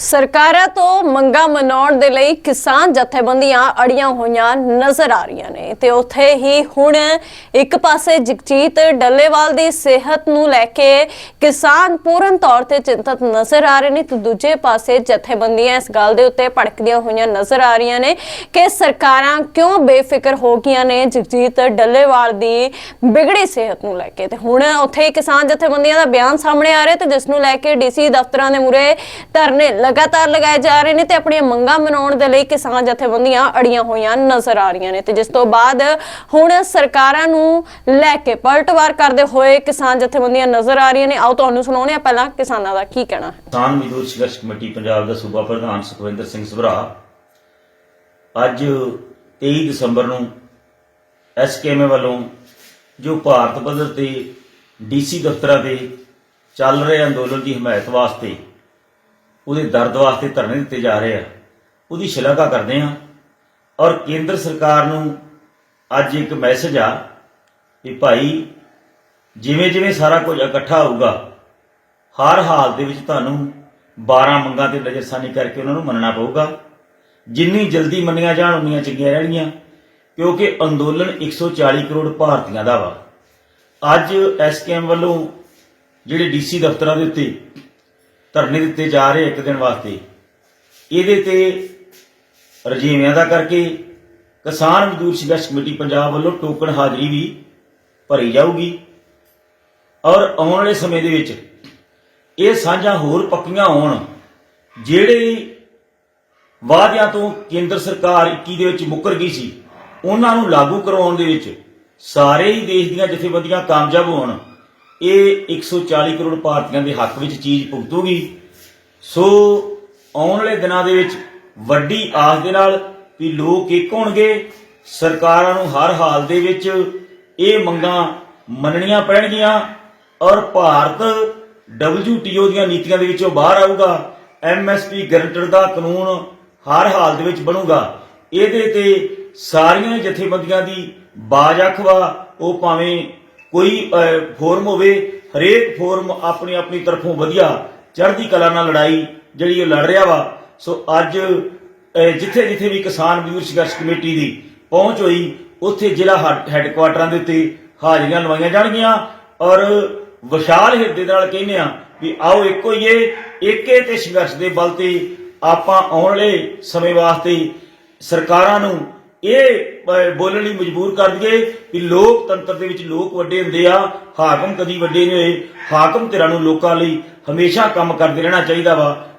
ਸਰਕਾਰਾਂ ਤੋਂ ਮੰਗਾਂ ਮਨਾਉਣ ਦੇ ਲਈ ਕਿਸਾਨ ਜਥੇਬੰਦੀਆਂ ਅੜੀਆਂ ਹੋਈਆਂ ਨਜ਼ਰ ਆ ਰਹੀਆਂ ਨੇ ਤੇ ਉੱਥੇ ਹੀ ਹੁਣ ਇੱਕ ਪਾਸੇ ਜਗਜੀਤ ਡੱਲੇਵਾਲ ਦੀ ਸਿਹਤ ਨੂੰ ਲੈ ਕੇ ਕਿਸਾਨ ਪੂਰਨ ਤੌਰ ਤੇ ਚਿੰਤਤ ਨਜ਼ਰ ਆ ਰਹੇ ਨੇ ਤੇ ਦੂਜੇ ਪਾਸੇ ਜਥੇਬੰਦੀਆਂ ਇਸ ਗੱਲ ਦੇ ਉੱਤੇ ਭੜਕਦੀਆਂ ਹੋਈਆਂ ਨਜ਼ਰ ਆ ਰਹੀਆਂ ਨੇ ਕਿ ਸਰਕਾਰਾਂ ਕਿਉਂ ਬੇਫਿਕਰ ਹੋ ਗਈਆਂ ਨੇ ਜਗਜੀਤ ਡੱਲੇਵਾਲ ਦੀ ਵਿਗੜੀ ਸਿਹਤ ਨੂੰ ਲੈ ਕੇ। ਤੇ ਹੁਣ ਉੱਥੇ ਹੀ ਕਿਸਾਨ ਜਥੇਬੰਦੀਆਂ ਦਾ ਬਿਆਨ ਸਾਹਮਣੇ ਆ ਰਿਹਾ ਤੇ ਜਿਸ ਨੂੰ ਲੈ ਕੇ ਡੀਸੀ ਦਫ਼ਤਰਾਂ ਦੇ ਮੂਰੇ ਧਰਨੇ ਲਗਾਤਾਰ ਲਗਾਏ ਜਾ ਰਹੇ ਨੇ ਤੇ ਆਪਣੀਆਂ ਮੰਗਾਂ ਮਨਾਉਣ ਦੇ ਲਈ ਕਿਸਾਨ ਜਥੇਬੰਦੀਆਂ ਅੜੀਆਂ ਹੋਈਆਂ ਨਜ਼ਰ ਆ ਰਹੀਆਂ ਨੇ ਤੇ ਜਿਸ ਤੋਂ ਬਾਅਦ ਹੁਣ ਸਰਕਾਰਾਂ ਨੂੰ ਲੈ ਕੇ ਪਲਟਵਾਰ ਕਰਦੇ ਹੋਏ ਕਿਸਾਨ ਜਥੇਬੰਦੀਆਂ ਨਜ਼ਰ ਆ ਰਹੀਆਂ ਨੇ। ਆਓ ਤੁਹਾਨੂੰ ਸੁਣਾਉਂਦੇ ਆ ਪਹਿਲਾਂ ਕਿਸਾਨਾਂ ਦਾ ਕੀ ਕਹਿਣਾ ਹੈ। ਕਿਸਾਨ ਮਜ਼ਦੂਰ ਸੰਘਰਸ਼ ਕਮੇਟੀ ਪੰਜਾਬ ਦਾ ਸੂਬਾ ਪ੍ਰਧਾਨ ਸੁਖਵਿੰਦਰ ਸਿੰਘ ਸਭਰਾ ਅੱਜ 23 ਦਸੰਬਰ ਨੂੰ ਐਸਕੇਐਮ ਵੱਲੋਂ ਜੋ ਭਾਰਤ ਪੱਧਰ ਤੇ ਡੀਸੀ ਦਫ਼ਤਰਾਂ ਤੇ ਚੱਲ ਰਹੇ ਅੰਦੋਲਨ ਦੀ ਹਮਾਇਤ ਵਾਸਤੇ ਉਹਦੇ ਦਰਦ ਵਾਸਤੇ ਧਰਨੇ ਦਿੱਤੇ ਜਾ ਰਹੇ ਆ। ਉਹਦੀ ਸ਼ਲਾਘਾ ਕਰਦੇ ਆ ਔਰ ਕੇਂਦਰ ਸਰਕਾਰ ਨੂੰ ਅੱਜ ਇੱਕ ਮੈਸੇਜ ਆ ਵੀ ਭਾਈ ਜਿਵੇਂ ਜਿਵੇਂ ਸਾਰਾ ਕੁਝ ਇਕੱਠਾ ਹੋਊਗਾ, ਹਰ ਹਾਲ ਦੇ ਵਿੱਚ ਤੁਹਾਨੂੰ 12 ਮੰਗਾਂ ਤੇ ਨਜ਼ਰਸਾਨੀ ਕਰਕੇ ਉਹਨਾਂ ਨੂੰ ਮੰਨਣਾ ਪਊਗਾ। ਜਿੰਨੀ ਜਲਦੀ ਮੰਨੀਆਂ ਜਾਣ, ਉਨੀਆਂ ਚੰਗੀਆਂ ਰਹਿਣਗੀਆਂ, ਕਿਉਂਕਿ ਅੰਦੋਲਨ 140 ਕਰੋੜ ਭਾਰਤੀਆਂ ਦਾ ਵਾ। ਅੱਜ ਐਸਕੇਐਮ ਵੱਲੋਂ ਜਿਹੜੇ ਡੀਸੀ ਦਫ਼ਤਰਾਂ ਦੇ ਉੱਤੇ ਧਰਨੇ ਦਿੱਤੇ ਜਾ ਰਹੇ ਇੱਕ ਦਿਨ ਵਾਸਤੇ। ਇਹਦੇ ਤੇ ਰਜੀਵਿਆਂ ਦਾ ਕਰਕੇ ਕਿਸਾਨ ਮਜ਼ਦੂਰ ਸੰਘਰਸ਼ ਕਮੇਟੀ ਪੰਜਾਬ ਵੱਲੋਂ ਟੋਕਨ ਹਾਜ਼ਰੀ ਵੀ ਭਰੀ ਜਾਊਗੀ। ਔਰ ਆਉਣ ਵਾਲੇ ਸਮੇਂ ਦੇ ਵਿੱਚ ਇਹ ਸਾਂਝਾਂ ਹੋਰ ਪੱਕੀਆਂ ਹੋਣ, ਜਿਹੜੇ ਵਾਅਦਿਆਂ ਤੋਂ ਕੇਂਦਰ ਸਰਕਾਰ 21 ਦੇ ਵਿੱਚ ਮੁੱਕਰ ਗਈ ਸੀ, ਉਹਨਾਂ ਨੂੰ ਲਾਗੂ ਕਰਵਾਉਣ ਦੇ ਵਿੱਚ ਸਾਰੇ ਹੀ ਦੇਸ਼ ਦੀਆਂ ਜਥੇਬੰਦੀਆਂ ਕਾਮਯਾਬ ਹੋਣ। ਇਹ 140 ਕਰੋੜ ਭਾਰਤੀਆਂ ਦੇ ਹੱਕ ਵਿੱਚ ਚੀਜ਼ ਭੁਗਤੂਗੀ। ਸੋ ਆਉਣ ਵਾਲੇ ਦਿਨਾਂ ਦੇ ਵਿੱਚ ਵੱਡੀ ਆਸ ਦੇ ਨਾਲ ਵੀ ਲੋਕ ਇੱਕ ਹੋਣਗੇ। ਸਰਕਾਰਾਂ ਨੂੰ ਹਰ ਹਾਲ ਦੇ ਵਿੱਚ ਇਹ ਮੰਗਾਂ ਮੰਨਣੀਆਂ ਪੈਣਗੀਆਂ ਔਰ ਭਾਰਤ WTO ਦੀਆਂ ਨੀਤੀਆਂ ਦੇ ਵਿੱਚੋਂ ਬਾਹਰ ਆਊਗਾ। MSP ਗਰੰਟਰ ਦਾ ਕਾਨੂੰਨ ਹਰ ਹਾਲ ਦੇ ਵਿੱਚ ਬਣੂਗਾ। ਇਹਦੇ ਤੇ ਸਾਰੀਆਂ ਜਥੇਬੰਦੀਆਂ ਦੀ ਬਾਜ ਅਖਵਾ ਉਹ ਭਾਵੇਂ ਕੋਈ ਫੋਰਮ ਹੋਵੇ, ਹਰੇਕ ਫੋਰਮ ਆਪਣੀ ਆਪਣੀ ਤਰਫੋਂ ਵਧੀਆ ਚੜ੍ਹਦੀ ਕਲਾ ਨਾਲ ਲੜਾਈ ਜਿਹੜੀ ਉਹ ਲੜ ਰਿਹਾ ਵਾ। ਸੋ ਅੱਜ ਜਿੱਥੇ ਜਿੱਥੇ ਵੀ ਕਿਸਾਨ ਮਜ਼ਦੂਰ ਸੰਘਰਸ਼ ਕਮੇਟੀ ਦੀ ਪਹੁੰਚ ਹੋਈ, ਉੱਥੇ ਜ਼ਿਲ੍ਹਾ ਹੈਡ- ਹੈੱਡਕੁਆਟਰਾਂ ਦੇ ਉੱਤੇ ਹਾਜ਼ਰੀਆਂ ਲਵਾਈਆਂ ਜਾਣਗੀਆਂ ਔਰ ਵਿਸ਼ਾਲ ਹਿਰਦੇ ਨਾਲ ਕਹਿੰਦੇ ਆ ਵੀ ਆਓ ਇੱਕੋ ਹੀ ਏ ਏਕੇ ਤੇ ਸੰਘਰਸ਼ ਦੇ ਬਲ ਤੇ ਆਪਾਂ ਆਉਣ ਵਾਲੇ ਸਮੇਂ ਵਾਸਤੇ ਸਰਕਾਰਾਂ ਨੂੰ ਇਹ ਬੋਲਣ ਲਈ ਮਜਬੂਰ ਕਰ ਦਈਏ ਵੀ ਲੋਕਤੰਤਰ ਦੇ ਵਿੱਚ ਲੋਕ ਵੱਡੇ ਹੁੰਦੇ ਆ, ਹਾਕਮ ਕਦੀ ਵੱਡੇ ਨਹੀਂ ਹੋਏ। ਹਾਕਮ ਧਿਰਾਂ ਨੂੰ ਲੋਕਾਂ ਲਈ ਹਮੇਸ਼ਾ ਕੰਮ ਕਰਦੇ ਰਹਿਣਾ ਚਾਹੀਦਾ ਵਾ।